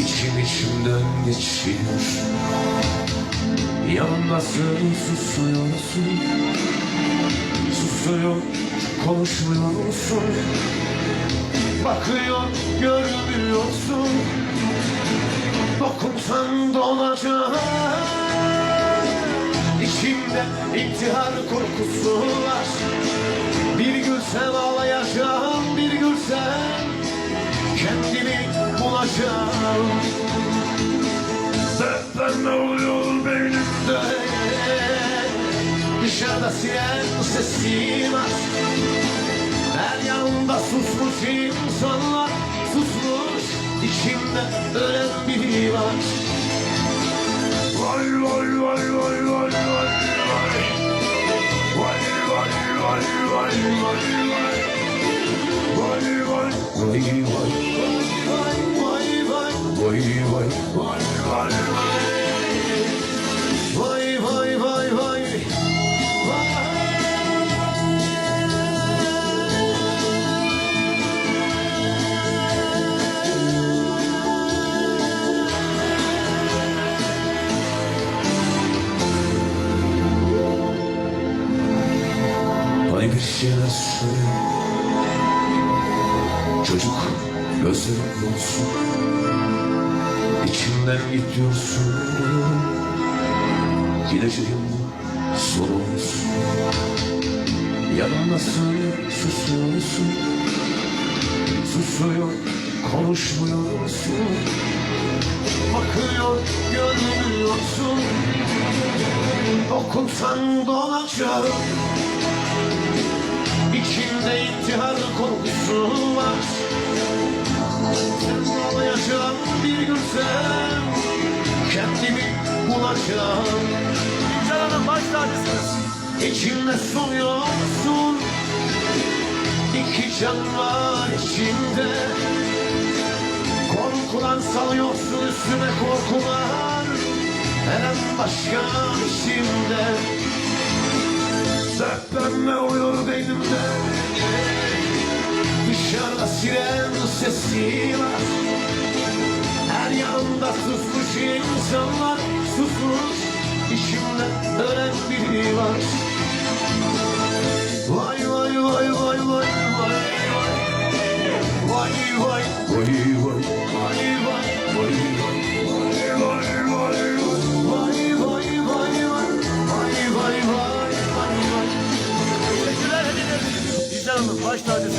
İçim içimden geçiyor. Yanımdasın susuyorsun Susuyor konuşmuyorsun Bakıyor görmüyorsun. Dokunsan donacağım. İçimde intihar korkusu var. Bir gülsen ağlayacağım Bir gülsen dışarıda siren sesim aç Her yanımda susmuş insanlar susmuş. İçimde ölen biri var. Vay vay vay vay. Vay vay Vay vay vay vay. Vay vay. Vay vay. Vay vay Vay vay. Vay vay vay. Vay vay vay. Şeyler söyle Çocuk gözlerim olsun. İçimden gidiyorsun. Gideceğim son olsun. Yanımdasın susuyorsun. Susuyor konuşmuyorsun. Bakıyor görmüyorsun. Dokunsan dolacağım İçimde intihar korkusu var. Sen ağlayacağım bir gülsem Kendimi bulacağım. Güzel Hanım baş tacısınız. İçimde sonuyorsun İki can var içimde. Korkudan salıyorsun üstüme korkular Her an başka içimde. Zaten ne Sirense silah Her yanında susmuş insanlar Susmuş işimden ölen biri var Vay vay vay vay vay vay Vay vay vay vay vay vay vay vay Başla hadi.